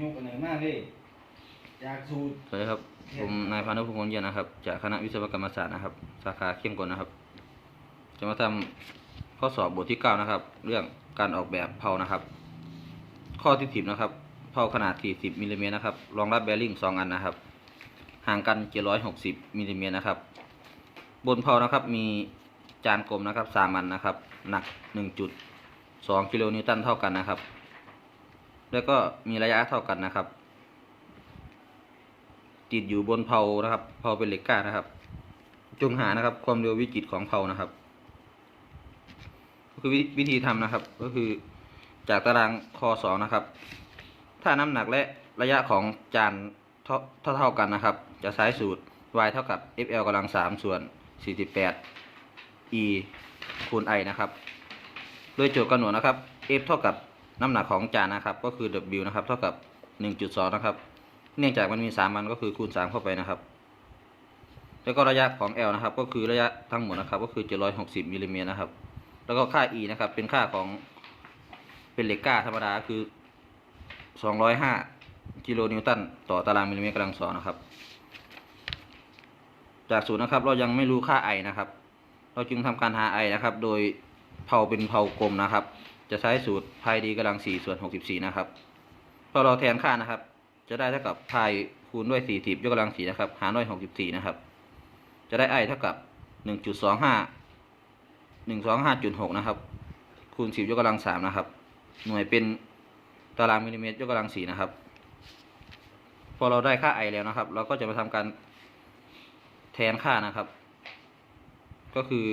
ยกอันไหนมากเลยจากสูตรสวัสดีครับ ผมนายพานุพงศ์เย็นนะครับ จากคณะวิศวกรรมศาสตร์นะครับ สาขาเข้มกลนะครับ จะมาทำข้อสอบบทที่เก้านะครับ เรื่องการออกแบบเพานะครับ ข้อที่สิบนะครับเพาขนาด 40มิลลิเมตรนะครับ รองรับแบริ่ง2อันนะครับ ห่างกัน 760มิลลิเมตรนะครับ บนเพานะครับ มีจานกลมนะครับสามอันนะครับ หนัก 1.2กิโลนิวตันเท่ากันนะครับ แล้วก็มีระยะเท่ากันนะครับ ติดอยู่บนเพลานะครับเพลาเป็นเหล็กกล้านะครับ จงหานะครับ ความเร็ววิกฤตของเพลานะครับ ก็คือวิวิธีทำนะครับ ก็คือจากตารางคอสองนะครับ ถ้าน้ำหนักและระยะของจานเท่าเท่ากันนะครับ จะใช้สูตร y เท่ากับ fl กำลังสามส่วน48 e คูณ i นะครับ โดยโจทย์กำหนดนะครับ f เท่ากับ น้ำหนักของจานนะครับก็คือ w นะครับเท่ากับ 1.2 นะครับ เนื่องจากมันมีสามมันก็คือคูณสามเข้าไปนะครับ แล้วก็ระยะของ L นะครับ ก็คือระยะทั้งหมดนะครับ ก็คือ 760มิลลิเมตรนะครับ แล้วก็ค่า E นะครับ เป็นค่าของเป็นเหล็กก้าธรรมดาคือ 205กิโลนิวตันต่อตารางมิลลิเมตรกำลังสองนะครับ จากสูตรนะครับเรายังไม่รู้ค่า I นะครับ เราจึงทำการหา I นะครับ โดยเผาเป็นเผากลมนะครับ จะใช้สูตรพายดีกำลัง4ส่วน64นะครับ พอเราแทนค่านะครับ จะได้เท่ากับพายคูณด้วย40ยกกำลัง4นะครับ หารด้วย64นะครับ จะได้ i เท่ากับ1.25 125.6นะครับ คูณ10ยกกำลัง3นะครับ หน่วยเป็นตารางมิลลิเมตรยกกำลัง4นะครับ พอเราได้ค่า i แล้วนะครับ เราก็จะมาทำการแทนค่านะครับ ก็คือ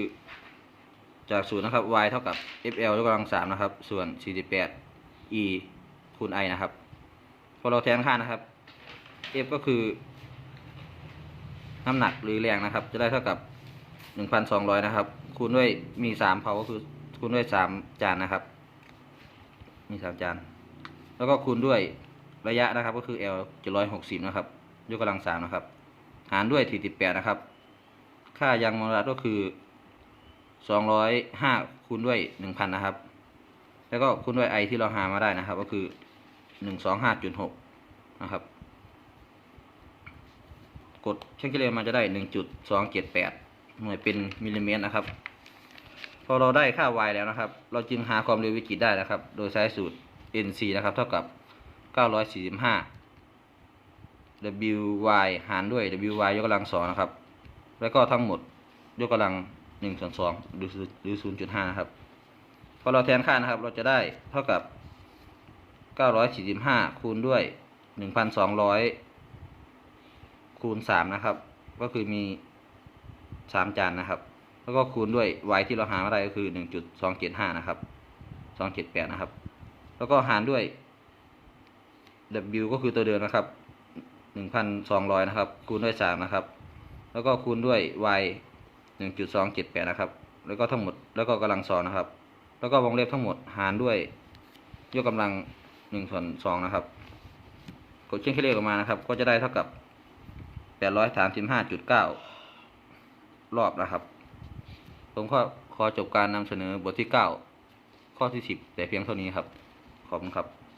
จากสูตรนะครับ y เท่ากับ fl ยกกำลัง3นะครับ ส่วน 48 e คูณ i นะครับพอเราแทนค่านะครับ F ก็คือ น้ำหนักหรือแรงนะครับ จะได้เท่ากับ 1,200 นะครับ คูณด้วยมี 3 เผาก็คือคูณด้วย 3 จานนะครับ มี 3 จาน แล้วก็คูณด้วยระยะนะครับ ก็คือ L 760 นะครับ ยกกำลัง3นะครับ หารด้วย 48 นะครับ ค่ายางมอลรัดก็คือ 205คูณด้วย 1,000 นะครับ แล้วก็คูณด้วย I ที่เราหามาได้นะครับ ก็คือ 125.6 นะครับ กดเช็คเฉลี่ยมาจะได้ 1.278 หน่วยเป็นมิลลิเมตรนะครับ พอเราได้ค่า y แล้วนะครับ เราจึงหาความเร็ววิกฤตได้นะครับ โดยใช้สูตร nc นะครับ เท่ากับ 945 wy หารด้วย wy ยกกำลัง2นะครับ แล้วก็ทั้งหมดยกกำลัง หนึ่งส่วนสองหรือศูนย์จุดห้าครับพอเราแทนค่านะครับ เราจะได้เท่ากับเก้าร้อยสี่สิบห้าคูณด้วยหนึ่งพันสองร้อยคูณสามนะครับ ก็คือมีสามจานนะครับ แล้วก็คูณด้วย y ที่เราหามาได้ก็คือหนึ่งจุดสองเจ็ดห้านะครับสองเจ็ดแปดนะครับ แล้วก็หารด้วย w ก็คือตัวเดิมนะครับหนึ่งพันสองร้อยนะครับ คูณด้วยสามนะครับ แล้วก็คูณด้วย y 1.278 นะครับ แล้วก็ทั้งหมดแล้วก็กำลังสองนะครับ แล้วก็วงเล็บทั้งหมดหารด้วย ยกกำลังหนึ่งส่วนสองนะครับ กดเชื่อมเลขออกมานะครับ ก็จะได้เท่ากับแปดร้อยสามสิบห้าจุดเก้ารอบนะครับ ผมก็ขอจบการนำเสนอบทที่เก้าข้อที่สิบแต่เพียงเท่านี้ครับ ขอบคุณครับ